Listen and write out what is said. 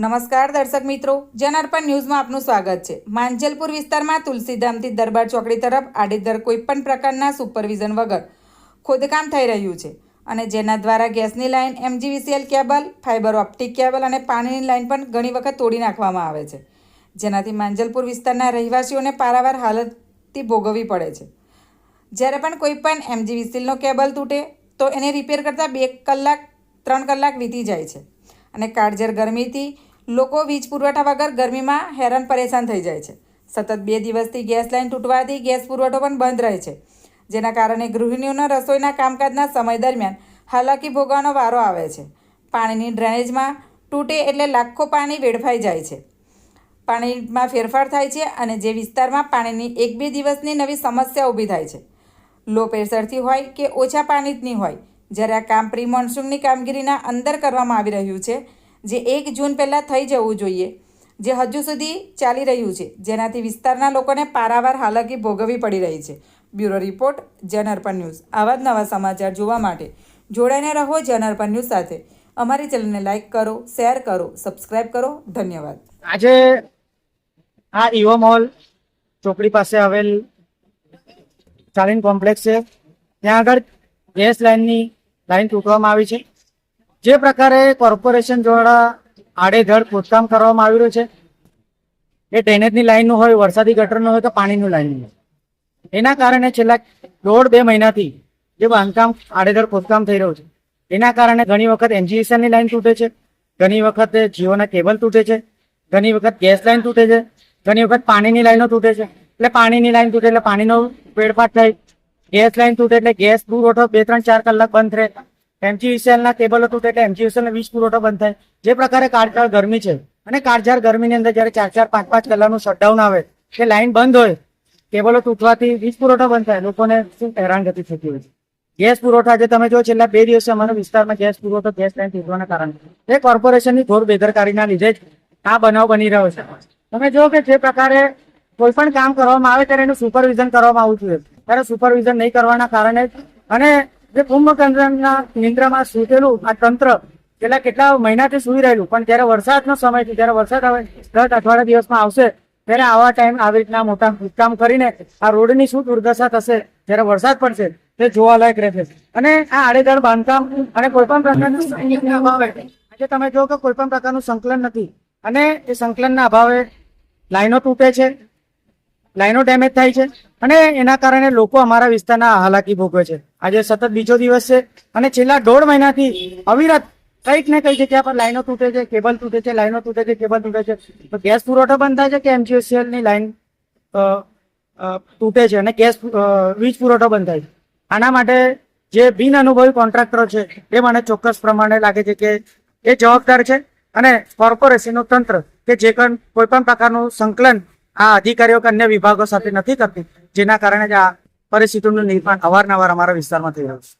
નમસ્કાર દર્શક મિત્રો, જનાર્પણ ન્યૂઝમાં આપનું સ્વાગત છે. માંજલપુર વિસ્તારમાં તુલસીધામથી દરબાર ચોકડી તરફ આડેધર કોઈપણ પ્રકારના સુપરવિઝન વગર ખોદકામ થઈ રહ્યું છે અને જેના દ્વારા ગેસની line, MGVCL cable, fibre optic cable અને પાણીની લાઇન પણ ઘણી વખત તોડી નાખવામાં આવે છે. જેનાથી માંજલપુર વિસ્તારના રહેવાસીઓને પારાવાર હાલતથી ભોગવવી પડે છે. જ્યારે પણ કોઈપણ એમજીવીસીએલનો કેબલ તૂટે, તો એને રિપેર કરતાં બે કલાક, ત્રણ કલાક વીતી જાય છે અને કાળઝર ગરમીથી લોકો વીજ પુરવઠા વગર ગરમીમાં હેરાન પરેશાન થઈ જાય છે. સતત બે દિવસથી ગેસ લાઇન તૂટવાથી ગેસ પુરવઠો પણ બંધ રહે છે. જેના કારણે ગૃહિણીઓના રસોઈના કામકાજના સમય દરમિયાન હાલાકી ભોગવાનો વારો આવે છે. પાણીની ડ્રેનેજમાં તૂટે એટલે લાખો પાણી વેડફાઈ જાય છે. પાણીમાં ફેરફાર થાય છે અને જે વિસ્તારમાં પાણીની એક બે દિવસની નવી સમસ્યા ઊભી થાય છે. લો પ્રેશરથી હોય કે ઓછા પાણીની હોય, જ્યારે આ કામ પ્રી મોન્સૂનની કામગીરીના અંદર કરવામાં આવી રહ્યું છે જે એક જૂન પહેલાં થઈ જવું જોઈએ, જે હજુ સુધી ચાલી રહ્યું છે. જેનાથી વિસ્તારના લોકોને પારાવાર હાલાકી ભોગવવી પડી રહી છે. Bureau report Janarpan news. આવા જ નવા સમાચાર જોવા માટે જોડાઈને રહો જનઅર્પણ ન્યૂઝ સાથે. અમારી ચેનલને લાઇક કરો, શેર કરો, સબસ્ક્રાઇબ કરો. ધન્યવાદ. આજે આ ઈવો મોલ ચોકડી પાસે આવેલ ચાલીન કોમ્પ્લેક્સ છે. ત્યાં આગળ ગેસ લાઇનની લાઈન તૂટવામાં આવી છે. જે પ્રકારે કોર્પોરેશન દ્વારા આડેધડ ખોદકામ કરવામાં આવી રહ્યું છે, એ ડ્રેનેજની લાઈનનું હોય, વરસાદી ગટરનું હોય તો પાણીનું લાઈનનું હોય. એના કારણે છેલ્લા દોઢ બે મહિનાથી જે બાંધકામ, આડેધડ ખોદકામ થઈ રહ્યું છે, એના કારણે ઘણી વખત એનજીએસએલની લાઈન તૂટે છે, ઘણી વખત જીઓના કેબલ તૂટે છે, ઘણી વખત ગેસ લાઈન તૂટે છે, ઘણી વખત પાણીની લાઈનો તૂટે છે. એટલે પાણીની લાઈન તૂટે એટલે પાણીનો વેડફાટ થાય. ગેસ લાઈન તૂટે એટલે ગેસ પુરવઠો બે, ત્રણ, ચાર કલાક બંધ રહે. એમજીવીસીએલ ના કેબલો તૂટે એટલે એમજીવીસીએલ નો વીજ પુરવઠો બંધ થાય. જે પ્રકારે કાળઝાળ ગરમી છે, અને કાળઝાળ ગરમીની અંદર જયારે ચાર ચાર, પાંચ પાંચ કલાકનું શટડાઉન આવે, કે લાઈન બંધ હોય કેબલો તૂટવાથી વીજ પુરવઠો બંધ થાય. લોકોને શું હેરાનગતિ થતી હોય છે? ગેસ પુરવઠો આજે તમે જો છેલ્લા બે દિવસે અમારા વિસ્તારમાં ગેસ પુરવઠો, ગેસ લાઈન તૂટવાના કારણે. એ કોર્પોરેશનની ઘોર બેદરકારીના લીધે જ આ બનાવ બની રહ્યો છે. તમે જો કે જે પ્રકારે કોઈ પણ કામ કરવામાં આવે ત્યારે એનું સુપરવિઝન કરવામાં આવતું હોય ત્યારે સુપરવિઝન નહીં કરવાના કારણે જ અને જે કુંભકર્ણના નિંદ્રામાં સૂતેલું આ તંત્ર છેલ્લા કેટલા મહિનાથી સુઈ રહેલું, પણ જ્યારે વરસાદનો સમય છે ત્યારે વરસાદ આવે દસ અઠવાડિયા દિવસમાં આવશે, ત્યારે આવા ટાઈમ આવી રીતના મોટા કામ કરીને આ રોડની શું દુર્દશા થશે, જ્યારે વરસાદ પડશે, તે જોવાલાયક રહેશે. અને આ આડેધડ બાંધકામ અને કોઈ પણ પ્રકારનું આજે તમે જો કે કોઈ પણ પ્રકારનું સંકલન નથી. અને એ સંકલનના અભાવે લાઈનો તૂટે છે, લાઈનો ડેમેજ થાય છે, અને એના કારણે લોકો અમારા વિસ્તારના હાલાકી ભોગવે છે. આજે સતત બીજો દિવસ છે અને છેલ્લા દોઢ મહિનાથી અવિરત કંઈક ને કઈ જગ્યા પર લાઈનો તૂટે છે, કેબલ તૂટે છે, લાઈનો તૂટે છે, કેબલ તૂટે છે. તો ગેસ પુરવઠો બંધ થાય છે કે એમજીએસસીએલની લાઈન તૂટે છે અને ગેસ વીજ પુરવઠો બંધ થાય છે? આના માટે જે બિન અનુભવી કોન્ટ્રાક્ટરો છે, એ મને ચોક્કસ પ્રમાણે લાગે છે કે એ જવાબદાર છે અને કોર્પોરેશનનું તંત્ર કે જે કોઈ પણ પ્રકારનું સંકલન આ અધિકારીઓ કે અન્ય વિભાગો સાથે નથી કરતી, જેના કારણે જ આ પરિસ્થિતિનું નિર્માણ અવારનવાર અમારા વિસ્તારમાં થઈ રહ્યું છે.